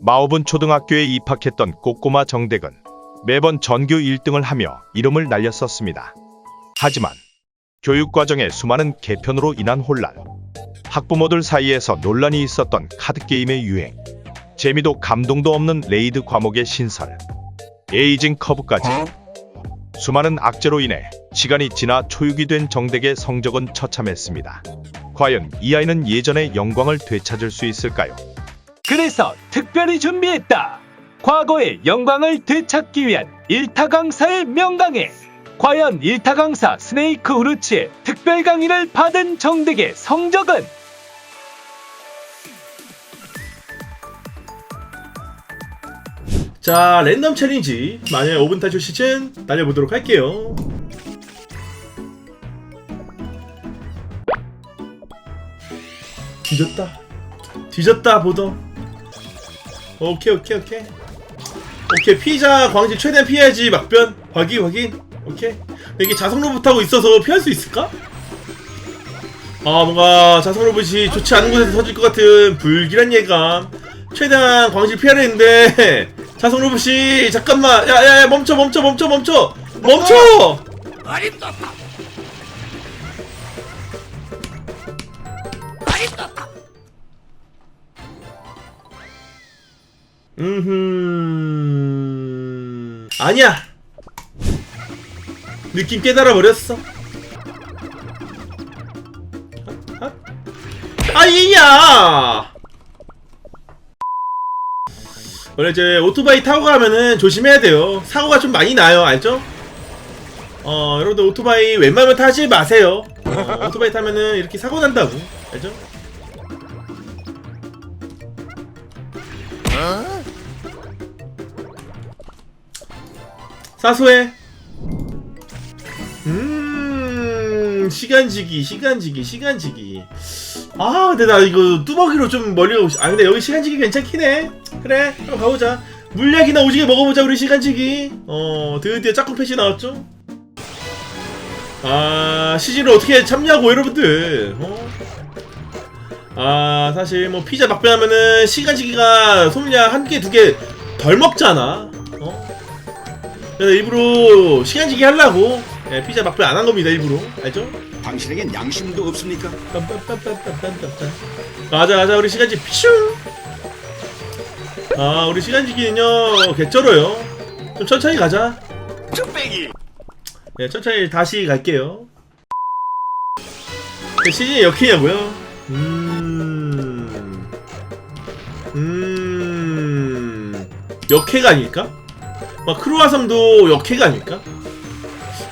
마오분 초등학교에 입학했던 꼬꼬마 정댁은 매번 전교 1등을 하며 이름을 날렸었습니다. 하지만 교육 과정의 수많은 개편으로 인한 혼란, 학부모들 사이에서 논란이 있었던 카드게임의 유행, 재미도 감동도 없는 레이드 과목의 신설, 에이징 커브까지 수많은 악재로 인해 시간이 지나 초육이 된 정댁의 성적은 처참했습니다. 과연 이 아이는 예전의 영광을 되찾을 수 있을까요? 그래서 특별히 준비했다. 과거의 영광을 되찾기 위한 일타 강사의 명강에 과연 일타 강사 스네이크 우르치의 특별 강의를 받은 정댁의 성적은? 자 랜덤 챌린지. 만약 5분 탈출 시즌 달려보도록 할게요. 뒤졌다. 뒤졌다 보더 오케이 오케이 오케이. 오케이 피자 광질 최대한 피해야지. 막변 확인 확인. 오케이. 이게 자석 로봇하고 있어서 피할 수 있을까? 아 뭔가 자석 로봇이 좋지 않은 곳에서 터질 것 같은 불길한 예감. 최대한 광질 피하려 했는데 자석 로봇이 잠깐만. 야야야 멈춰 멈춰 멈춰 멈춰. 멈춰 음흠. 아니야. 느낌 깨달아 버렸어. 아이야. 원래 이제 오토바이 타고 가면은 조심해야 돼요. 사고가 좀 많이 나요. 알죠? 어 여러분들 오토바이 웬만하면 타지 마세요. 어, 오토바이 타면은 이렇게 사고 난다고. 알죠? 사소해. 음 시간지기 시간지기 시간지기. 아 근데 나 이거 뚜벅이로 좀 멀리 가고 싶... 아 근데 여기 시간지기 괜찮긴 해. 그래 한번 가보자. 물약이나 오지게 먹어보자 우리 시간지기. 어 드디어 짝꿍 패시 나왔죠? 아 시즌을 어떻게 참냐고 여러분들? 어? 아 사실 뭐 피자 막변하면은 시간지기가 소물량 한개두 개 덜 먹잖아. 어? 그래서 일부러 시간지기 하려고 예, 피자 막변 안한 겁니다 일부러 알죠? 당신에겐 양심도 없습니까? 빰빰빰빰빰빰빰. 가자 가자 우리 시간지 피슝 아 우리 시간지기는요 개쩔어요 좀 천천히 가자 쭈빼기! 네 천천히 다시 갈게요 네, 시즌이 역해냐고요? 음... 음... 역해가 아닐까? 막 크루아성도 역해가 아닐까?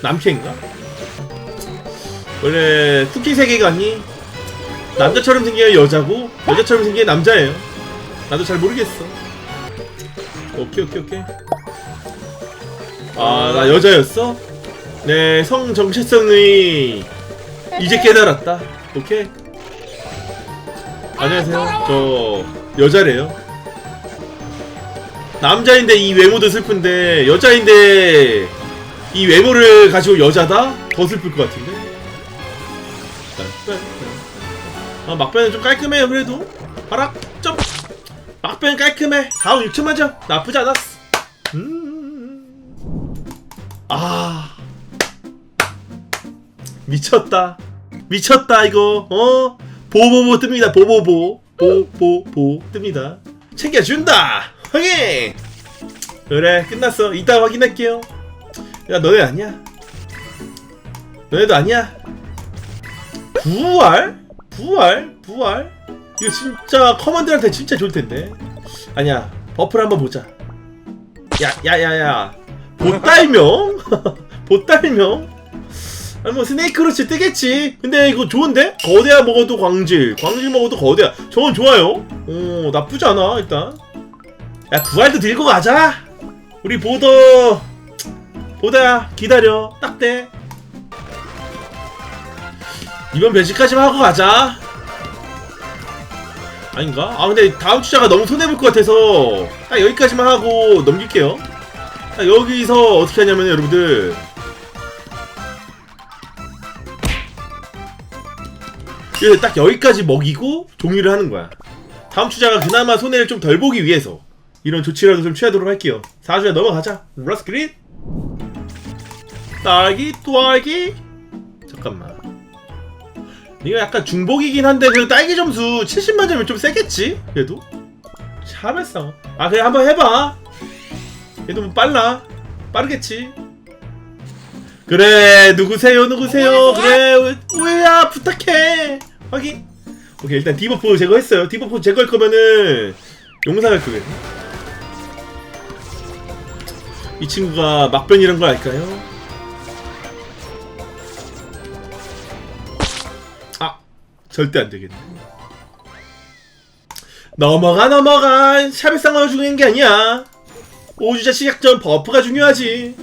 남캐인가? 원래 쿠키 세계관이 남자처럼 생긴 여자고 여자처럼 생긴 남자예요. 나도 잘 모르겠어. 오케이 오케이 오케이. 아 나 여자였어? 네성 정체성의 이제 깨달았다. 오케이. 안녕하세요. 저 여자래요. 남자인데 이 외모도 슬픈데 여자인데 이 외모를 가지고 여자다? 더 슬플 것 같은데? 아 막변은 좀 깔끔해요 그래도. 하락 점. 막변 깔끔해. 4억 6천 만 점 나쁘지 않았어. 음아. 미쳤다. 미쳤다 이거. 어? 보보보 뜹니다 보보보. 보보보 뜹니다. 챙겨준다 확인 그래 끝났어 이따 확인할게요 야 너네 아니야 너네도 아니야 부활? 부활? 부활? 이거 진짜 커먼드한테 진짜 좋을 텐데. 아니야, 버프를 한번 보자. 야, 야, 야, 야. 보딸명? 보딸명? 아니 뭐 스네이크로치 뜨겠지. 근데 이거 좋은데? 거대야 먹어도 광질, 광질 먹어도 거대야. 저건 좋아요. 오, 나쁘지 않아 일단. 야, 부활도 들고 가자. 우리 보더, 보다야 기다려. 딱 돼. 이번 변신까지만 하고 가자. 아닌가? 아 근데 다음 주자가 너무 손해볼 것 같아서 딱 여기까지만 하고 넘길게요. 딱 여기서 어떻게 하냐면 여러분들 이제 딱 여기까지 먹이고 종료를 하는 거야. 다음 주자가 그나마 손해를 좀 덜 보기 위해서 이런 조치라도 좀 취하도록 할게요. 4주에 넘어가자. 러스 그린 딸기 딸기. 잠깐만. 이거 약간 중복이긴 한데 그 딸기 점수 70만 점이면 좀 세겠지? 그래도? 참했어 아 그래 한번 해봐. 얘도 뭐 빨라. 빠르겠지? 그래 누구세요 누구세요? 그래 우야 부탁해. 확인. 오케이 일단 디버프 제거했어요. 디버프 제거할 거면은 용사할 거예요 이 친구가 막변이란 걸 알까요? 아 절대 안 되겠네. 넘어가 넘어가. 샤베 쌍화가 중요한 게 아니야. 오주자 시작 전 버프가 중요하지.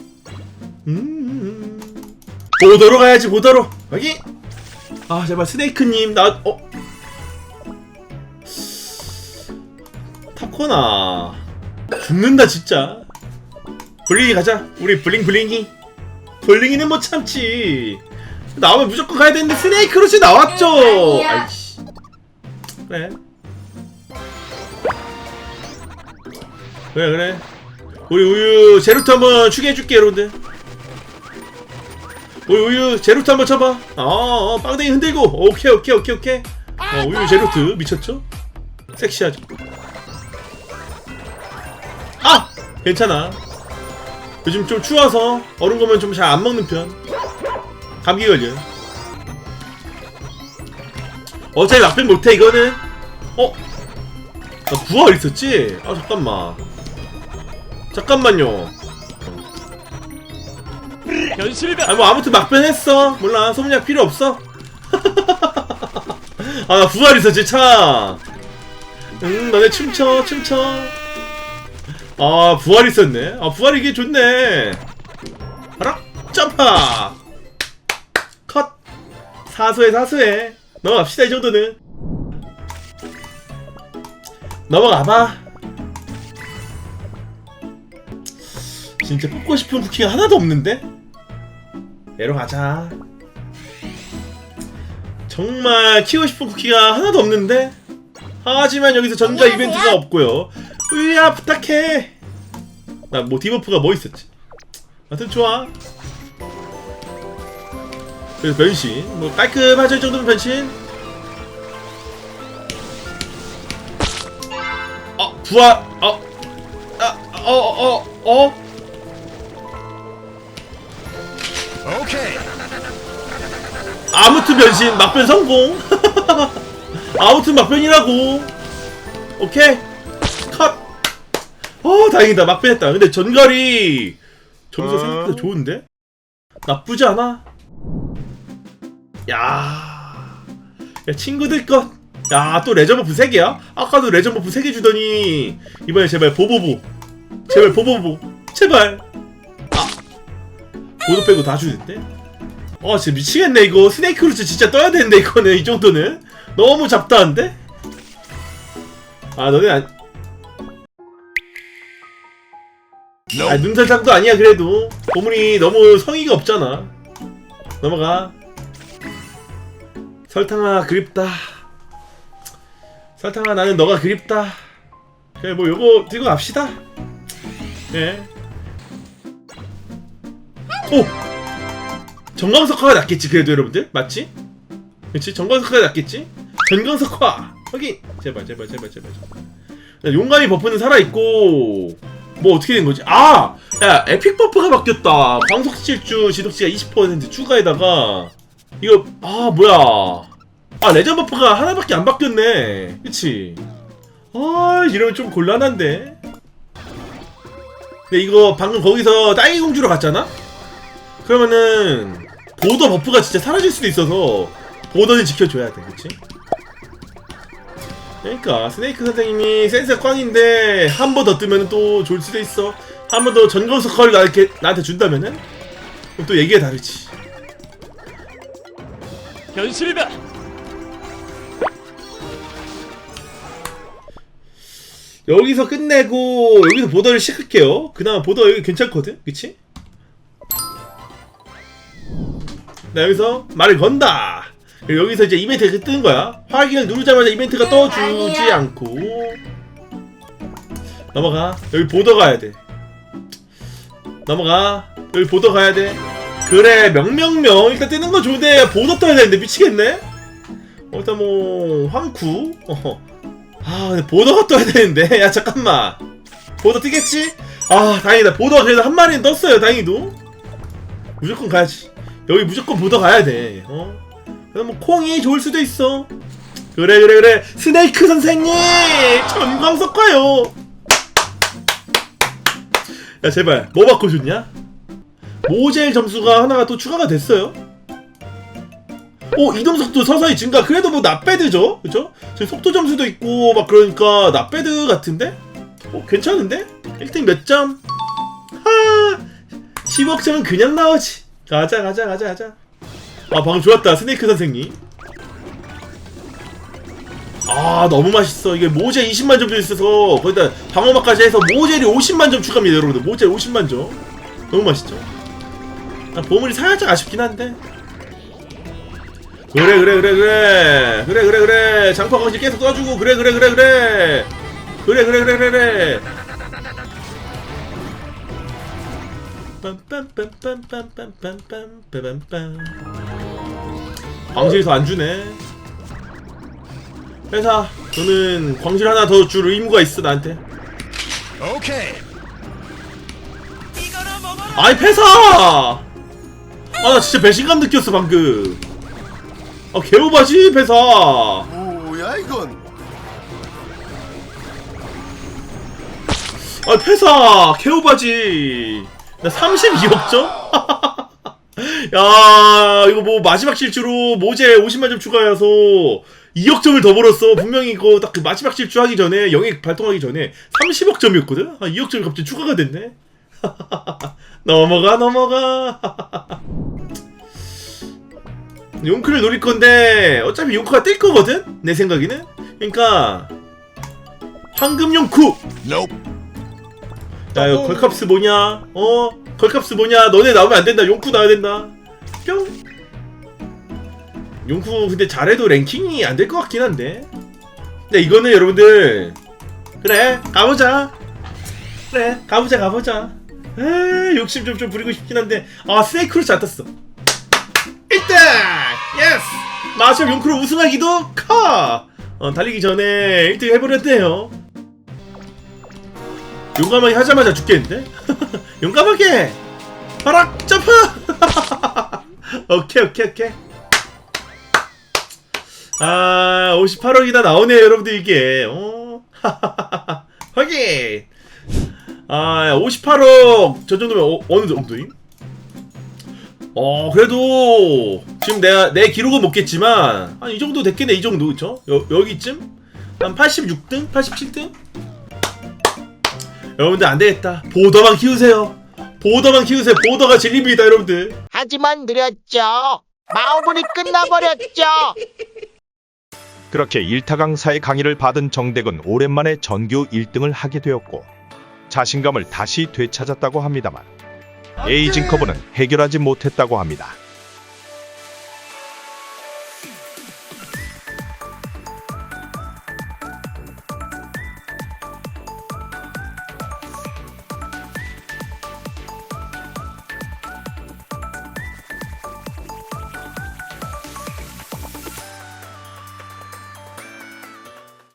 음. 보더로 가야지 보더로. 여기. 아 제발 스네이크님 나 어? 타코나. 죽는다 진짜 블링이 가자. 우리 블링 블링이. 블링이는 못 참지 나오면 무조건 가야 되는데 스네이크 로시 나왔죠. 아이씨. 그래. 그래 그래. 우리 우유 제루트 한번 추게해줄게 여러분들. 우리 우유 제루트 한번 쳐봐. 어, 어 빵댕이 흔들고. 오케이 오케이 오케이 오케이. 어, 우유 제루트. 미쳤죠? 섹시하죠? 아! 괜찮아 요즘 좀 추워서 얼음 거면 좀 잘 안 먹는 편 감기 걸려 어차피 막변 못해 이거는 어? 나 부활 있었지? 아 잠깐만 잠깐만요 현실이다. 아뭐 아무튼 막변 했어 몰라 소문약 필요 없어 아 나 부활 있었지 참 응, 너네 춤춰, 춤춰. 아, 부활 있었네. 아, 부활 이게 좋네. 하라, 점파. 컷. 사소해, 사소해. 넘어갑시다, 이 정도는. 넘어가봐. 진짜 뽑고 싶은 쿠키가 하나도 없는데? 얘로 가자. 정말 키우고 싶은 쿠키가 하나도 없는데? 하지만 여기서 전자. 이벤트가 없고요. 으야 부탁해. 나 뭐 디버프가 뭐 있었지? 하여튼 좋아. 그래서 변신 뭐 깔끔하죠 이 정도면 변신. 어 부활 어. 아어어 어, 어. 오케이. 아무튼 변신 막변 성공. 아무튼 막변이라고. 오케이. 컷. 어 다행이다 막변했다. 근데 전갈이 점수 생각보다 좋은데? 나쁘지 않아. 야. 야 친구들 것. 야 또 레전 버프 3개야? 아까도 레전 버프 3개 주더니 이번에 제발 보보보. 제발 보보보. 제발. 아. 보도 빼고 다 주는데? 아 진짜 미치겠네 이거 스네이크 루츠 진짜 떠야 되는데 이거는 이 정도는 너무 잡다한데? 아 너네 안... 아 눈설탕도 아니야 그래도. 보물이 너무 성의가 없잖아. 넘어가. 설탕아 그립다. 설탕아 나는 너가 그립다. 그래 뭐 요거 들고 갑시다. 예. 오! 정광석화가 낫겠지 그래도 여러분들. 맞지? 그렇지 정광석화가 낫겠지? 전광석화! 확인! 제발 제발 제발 제발. 용감이 버프는 살아있고 뭐 어떻게 된 거지? 아! 야 에픽 버프가 바뀌었다 광석 실주 지독치가 20% 추가에다가 이거 아 뭐야 아 레전 버프가 하나밖에 안 바뀌었네 그치 아 이러면 좀 곤란한데 근데 이거 방금 거기서 딸기 공주로 갔잖아? 그러면은 보더 버프가 진짜 사라질 수도 있어서 보더는 지켜줘야 돼, 그치? 그러니까 스네이크 선생님이 센스가 꽝인데 한 번 더 뜨면 또 좋을 수도 있어. 한 번 더 전광석 컬을 나한테, 나한테 준다면은 그럼 또 얘기가 다르지. 현실이다. 여기서 끝내고 여기서 보더를 시작할게요. 그나마 보더 여기 괜찮거든, 그치? 나 여기서 말을 건다. 여기서 이제 이벤트가 뜨는 거야. 확인을 누르자마자 이벤트가 떠주지 않고 넘어가. 여기 보더 가야 돼. 넘어가. 여기 보더 가야 돼. 그래 명명명 일단 뜨는 거 좋은데 보더 떠야 되는데 미치겠네. 어, 일단 뭐 황쿠. 어허. 아 근데 보더가 떠야 되는데 야 잠깐만. 보더 뜨겠지? 아 다행이다. 보더가 그래도 한 마리는 떴어요. 다행히도. 무조건 가야지. 여기 무조건 보더 가야 돼. 어? 뭐 콩이 좋을 수도 있어. 그래 그래 그래 스네이크 선생님 전광석 가요. 야 제발 뭐 좋냐? 모젤 점수가 하나가 또 추가가 됐어요. 오 이동속도 서서히 증가. 그래도 뭐 나배드죠, 그죠? 지금 속도 점수도 있고 막 그러니까 나배드 같은데? 어 괜찮은데? 1등 몇 점? 하 10억 점은 그냥 나오지. 가자 가자 가자 가자. 아 방금 좋았다. 스네이크 선생님. 아 너무 맛있어. 이게 모젤 20만 점도 있어서 거기다 방어막까지 해서 모젤이 50만 점 추가입니다 여러분들. 모젤 50만 점. 너무 맛있죠? 아, 보물이 살짝 아쉽긴 한데. 그래 그래 그래 그래. 그래 그래 그래. 장파 강지 계속 떠주고. 그래 그래 그래 그래. 그래 그래 그래 그래 그래. 빰빰빰빰빰빰빰빰빰빰 광실에서 안 주네 회사 저는 광실 하나 더 줄 의무가 있어 나한테 Okay. 아이 회사 아 나 진짜 배신감 느꼈어 방금 아 개오바지 회사 뭐야 이건? 아 회사 개오바지 나 32억 점? 야 이거 뭐 마지막 실주로 모제 50만 점 추가해서 2억 점을 더 벌었어. 분명히 이거 딱 그 마지막 실주 하기 전에 영액 발동하기 전에 30억 점이었거든? 아 2억 점이 갑자기 추가가 됐네? 넘어가 넘어가. 용크를 노릴 건데 어차피 용크가 뜰 거거든? 내 생각에는? 그러니까 황금 Nope. 야 이거 걸캅스 뭐냐? 어? 걸캅스 뭐냐? 너네 나오면 안 된다. 용쿠 나와야 된다 뿅 용쿠 근데 잘해도 랭킹이 안 될 것 같긴 한데. 근데 이거는 여러분들 그래 가보자. 그래 가보자 가보자. 에 욕심 좀 좀 부리고 싶긴 한데. 아 스네이크로 잘 탔어. 1등 예스 마셜 용크로 우승하기도 커! 어, 달리기 전에 1등 해버렸네요. 용감하게 하자마자 죽겠는데? 용감하게! 바락 점프! 오케이 오케이 오케이 아 58억이나 나오네요 여러분들 이게 어? 확인 아 58억 저 정도면 어, 어느 정도임? 어 그래도 지금 내가 내 기록은 못 깼지만 한 이 정도 됐겠네 이 정도 그쵸? 여, 여기쯤? 한 86등? 87등? 여러분들 안 되겠다. 보더만 키우세요. 보더만 키우세요. 보더가 진리입니다, 여러분들. 하지만 느렸죠. 마우블이 끝나버렸죠. 그렇게 일타 강사의 강의를 받은 정댁은 오랜만에 전교 1등을 하게 되었고 자신감을 다시 되찾았다고 합니다만 에이징 커브는 해결하지 못했다고 합니다.